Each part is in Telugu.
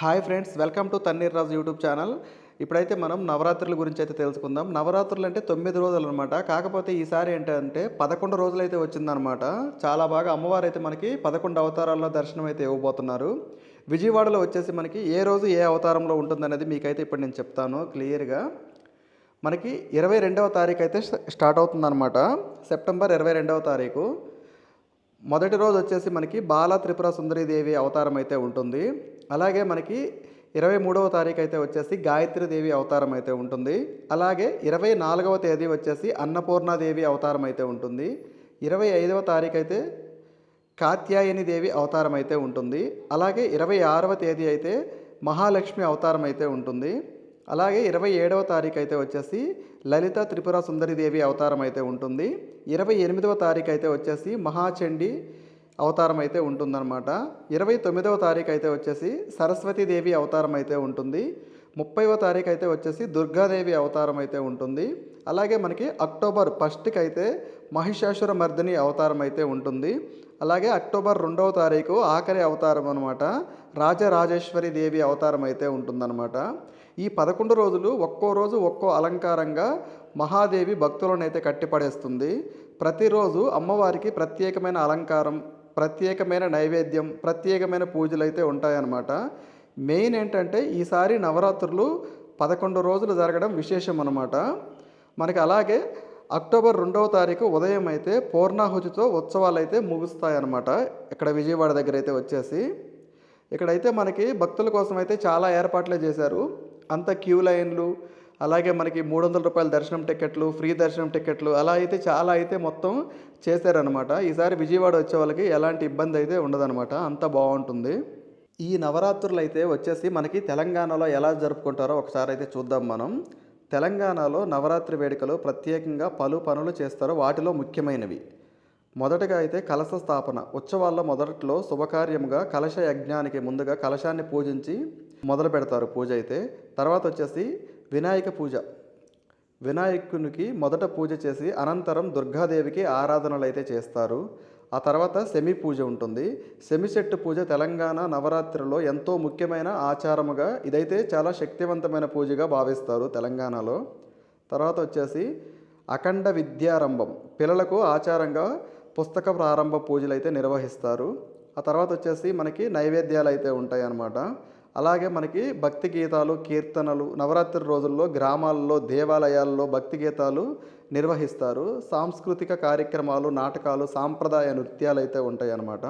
Hi friends welcome to Tanneer Raju YouTube channel. ఇప్పుడైతే మనం నవరాత్రుల గురించి అయితే తెలుసుకుందాం. నవరాత్రులు అంటే తొమ్మిది రోజులు అనమాట కాకపోతే ఈసారి ఏంటంటే పదకొండు రోజులు అయితే వచ్చిందనమాట చాలా బాగా అమ్మవారు అయితే మనకి పదకొండు అవతారాల్లో దర్శనం అయితే ఇవ్వబోతున్నారు. విజయవాడలో వచ్చేసి మనకి ఏ రోజు ఏ అవతారంలో ఉంటుందనేది మీకైతే ఇప్పుడు నేను చెప్తాను క్లియర్గా. మనకి ఇరవై రెండవ తారీఖు అయితే స్టార్ట్ అవుతుందన్నమాట. సెప్టెంబర్ ఇరవై రెండవ తారీఖు. మొదటి రోజు వచ్చేసి మనకి బాల త్రిపుర సుందరీదేవి అవతారం అయితే ఉంటుంది. అలాగే మనకి ఇరవై మూడవ తారీఖు అయితే వచ్చేసి గాయత్రీదేవి అవతారం అయితే ఉంటుంది. అలాగే ఇరవై నాలుగవ తేదీ వచ్చేసి అన్నపూర్ణాదేవి అవతారం అయితే ఉంటుంది. ఇరవై ఐదవ తారీఖు అయితే కాత్యాయని దేవి అవతారం అయితే ఉంటుంది. అలాగే ఇరవై ఆరవ తేదీ అయితే మహాలక్ష్మి అవతారం అయితే ఉంటుంది. అలాగే ఇరవై ఏడవ తారీఖు అయితే వచ్చేసి లలిత త్రిపుర సుందరిదేవి అవతారం అయితే ఉంటుంది. ఇరవై ఎనిమిదవ తారీఖు అయితే వచ్చేసి మహాచండి అవతారం అయితే ఉంటుందన్నమాట. ఇరవై తొమ్మిదవ తారీఖు అయితే వచ్చేసి సరస్వతీదేవి అవతారం అయితే ఉంటుంది. ముప్పైవ తారీఖు అయితే వచ్చేసి దుర్గాదేవి అవతారం అయితే ఉంటుంది. అలాగే మనకి అక్టోబర్ ఫస్ట్కి అయితే మహిషాసుర మర్దిని అవతారం అయితే ఉంటుంది. అలాగే అక్టోబర్ రెండవ తారీఖు ఆఖరి అవతారం అనమాట రాజరాజేశ్వరి దేవి అవతారం అయితే ఉంటుందన్నమాట. ఈ పదకొండు రోజులు ఒక్కో రోజు ఒక్కో అలంకారంగా మహాదేవి భక్తులను అయితే కట్టిపడేస్తుంది. ప్రతిరోజు అమ్మవారికి ప్రత్యేకమైన అలంకారం ప్రత్యేకమైన నైవేద్యం ప్రత్యేకమైన పూజలు అయితే ఉంటాయన్నమాట. మెయిన్ ఏంటంటే ఈసారి నవరాత్రులు పదకొండు రోజులు జరగడం విశేషం అనమాట మనకి అలాగే అక్టోబర్ రెండవ తారీఖు ఉదయం అయితే పూర్ణాహుతితో ఉత్సవాలు అయితే ముగుస్తాయన్నమాట. ఇక్కడ విజయవాడ దగ్గర అయితే వచ్చేసి. ఇక్కడైతే మనకి భక్తుల కోసం అయితే చాలా ఏర్పాట్లే చేశారు. అంత క్యూ లైన్లు అలాగే మనకి మూడు వందల రూపాయల దర్శనం టికెట్లు ఫ్రీ దర్శనం టికెట్లు అలా అయితే చాలా అయితే మొత్తం చేశారనమాట ఈసారి విజయవాడ వచ్చే వాళ్ళకి ఎలాంటి ఇబ్బంది అయితే ఉండదన్నమాట. అంత బాగుంటుంది. ఈ నవరాత్రులు అయితే వచ్చేసి మనకి తెలంగాణలో ఎలా జరుపుకుంటారో ఒకసారి అయితే చూద్దాం మనం. తెలంగాణలో నవరాత్రి వేడుకలు ప్రత్యేకంగా పలు పనులు చేస్తారు. వాటిలో ముఖ్యమైనవి. మొదటగా అయితే కలశ స్థాపన. ఉత్సవాల్లో మొదట్లో శుభకార్యముగా కలశ యజ్ఞానికి ముందుగా కలశాన్ని పూజించి మొదలు పెడతారు పూజ అయితే. తర్వాత వచ్చేసి వినాయక పూజ. వినాయకునికి మొదట పూజ చేసి అనంతరం దుర్గాదేవికి ఆరాధనలు అయితే చేస్తారు. ఆ తర్వాత సెమి పూజ ఉంటుంది. సెమి చెట్టు పూజ తెలంగాణ నవరాత్రిలో ఎంతో ముఖ్యమైన ఆచారముగా ఇదైతే చాలా శక్తివంతమైన పూజగా భావిస్తారు తెలంగాణలో. తర్వాత వచ్చేసి అఖండ విద్యారంభం. పిల్లలకు ఆచారంగా పుస్తక ప్రారంభ పూజలు అయితే నిర్వహిస్తారు. ఆ తర్వాత వచ్చేసి మనకి నైవేద్యాలు అయితే ఉంటాయి అన్నమాట అలాగే మనకి భక్తి గీతాలు కీర్తనలు నవరాత్రి రోజుల్లో గ్రామాల్లో దేవాలయాల్లో భక్తి గీతాలు నిర్వహిస్తారు. సాంస్కృతిక కార్యక్రమాలు నాటకాలు సాంప్రదాయ నృత్యాలు అయితే ఉంటాయి అన్నమాట.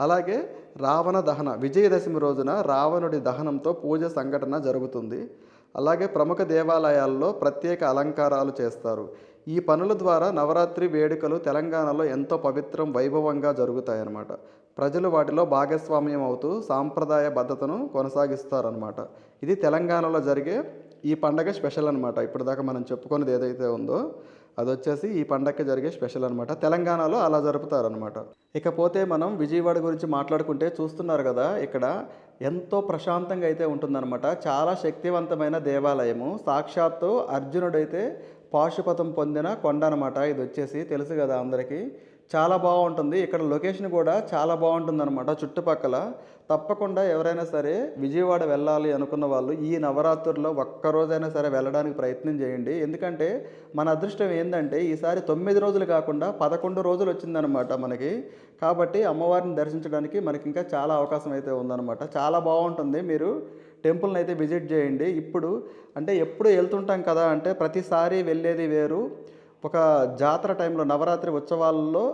అలాగే రావణ దహన విజయదశమి రోజున రావణుడి దహనంతో పూజ సంఘటన జరుగుతుంది. అలాగే ప్రముఖ దేవాలయాల్లో ప్రత్యేక అలంకారాలు చేస్తారు. ఈ పనుల ద్వారా నవరాత్రి వేడుకలు తెలంగాణలో ఎంతో పవిత్రం వైభవంగా జరుగుతాయన్నమాట. ప్రజలు వాటిలో భాగస్వామ్యం అవుతూ సాంప్రదాయ భద్రతను కొనసాగిస్తారనమాట ఇది తెలంగాణలో జరిగే ఈ పండగ స్పెషల్ అనమాట ఇప్పటిదాకా మనం చెప్పుకున్నది ఏదైతే ఉందో అది వచ్చేసి ఈ పండగకి జరిగే స్పెషల్ అనమాట తెలంగాణలో అలా జరుపుతారనమాట ఇకపోతే మనం విజయవాడ గురించి మాట్లాడుకుంటే చూస్తున్నారు కదా ఇక్కడ ఎంతో ప్రశాంతంగా అయితే ఉంటుందన్నమాట. చాలా శక్తివంతమైన దేవాలయము. సాక్షాత్తు అర్జునుడైతే పాశుపతం పొందిన కొండ అనమాట ఇది వచ్చేసి తెలుసు కదా అందరికీ. చాలా బాగుంటుంది. ఇక్కడ లొకేషన్ కూడా చాలా బాగుంటుంది అనమాట చుట్టుపక్కల. తప్పకుండా ఎవరైనా సరే విజయవాడ వెళ్ళాలి అనుకున్న వాళ్ళు ఈ నవరాత్రుల్లో ఒక్కరోజైనా సరే వెళ్ళడానికి ప్రయత్నం చేయండి. ఎందుకంటే మన అదృష్టం ఏంటంటే ఈసారి తొమ్మిది రోజులు కాకుండా పదకొండు రోజులు వచ్చిందనమాట మనకి. కాబట్టి అమ్మవారిని దర్శించడానికి మనకి ఇంకా చాలా అవకాశం అయితే ఉందన్నమాట. చాలా బాగుంటుంది. మీరు టెంపుల్ని అయితే విజిట్ చేయండి. ఇప్పుడు అంటే ఎప్పుడు వెళ్తుంటాం కదా అంటే ప్రతిసారి వెళ్ళేది వేరు. ఒక జాతర టైంలో నవరాత్రి ఉత్సవాల్లో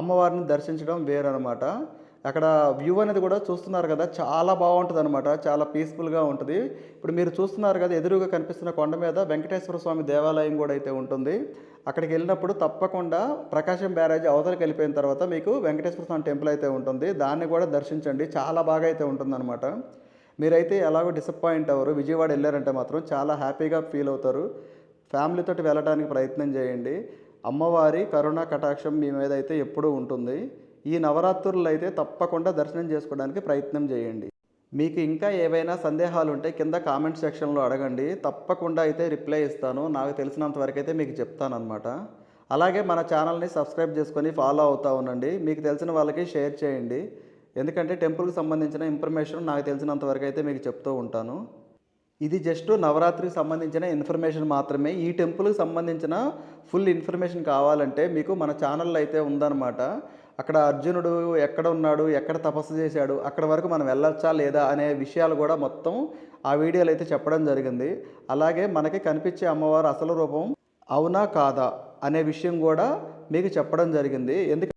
అమ్మవారిని దర్శించడం వేరనమాట అక్కడ వ్యూ అనేది కూడా చూస్తున్నారు కదా చాలా బాగుంటుంది అనమాట చాలా పీస్ఫుల్గా ఉంటుంది. ఇప్పుడు మీరు చూస్తున్నారు కదా ఎదురుగా కనిపిస్తున్న కొండ మీద వెంకటేశ్వర స్వామి దేవాలయం కూడా అయితే ఉంటుంది. అక్కడికి వెళ్ళినప్పుడు తప్పకుండా ప్రకాశం బ్యారేజ్ అవతలకి వెళ్ళిపోయిన తర్వాత మీకు వెంకటేశ్వర స్వామి టెంపుల్ అయితే ఉంటుంది. దాన్ని కూడా దర్శించండి చాలా బాగా అయితే ఉంటుందన్నమాట. మీరైతే ఎలాగో డిసప్పాయింట్ అవ్వరు. విజయవాడ వెళ్ళారంటే మాత్రం చాలా హ్యాపీగా ఫీల్ అవుతారు. ఫ్యామిలీతో వెళ్ళడానికి ప్రయత్నం చేయండి. అమ్మవారి కరుణా కటాక్షం మీ మీద అయితే ఎప్పుడూ ఉంటుంది. ఈ నవరాత్రులు అయితే తప్పకుండా దర్శనం చేసుకోవడానికి ప్రయత్నం చేయండి. మీకు ఇంకా ఏవైనా సందేహాలు ఉంటే కింద కామెంట్ సెక్షన్లో అడగండి. తప్పకుండా అయితే రిప్లై ఇస్తాను. నాకు తెలిసినంత వరకు అయితే మీకు చెప్తానమాట అలాగే మన ఛానల్ని సబ్స్క్రైబ్ చేసుకొని ఫాలో అవుతూ ఉండండి. మీకు తెలిసిన వాళ్ళకి షేర్ చేయండి. ఎందుకంటే టెంపుల్కి సంబంధించిన ఇన్ఫర్మేషన్ నాకు తెలిసినంత వరకు అయితే మీకు చెప్తూ ఉంటాను. ఇది జస్ట్ నవరాత్రికి సంబంధించిన ఇన్ఫర్మేషన్ మాత్రమే. ఈ టెంపుల్కి సంబంధించిన ఫుల్ ఇన్ఫర్మేషన్ కావాలంటే మీకు మన ఛానల్లో అయితే ఉందన్నమాట. అక్కడ అర్జునుడు ఎక్కడ ఉన్నాడు ఎక్కడ తపస్సు చేశాడు అక్కడ వరకు మనం వెళ్ళొచ్చా లేదా అనే విషయాలు కూడా మొత్తం ఆ వీడియోలో అయితే చెప్పడం జరిగింది. అలాగే మనకి కనిపించే అమ్మవారు అసలు రూపం అవునా కాదా అనే విషయం కూడా మీకు చెప్పడం జరిగింది. ఎందుకంటే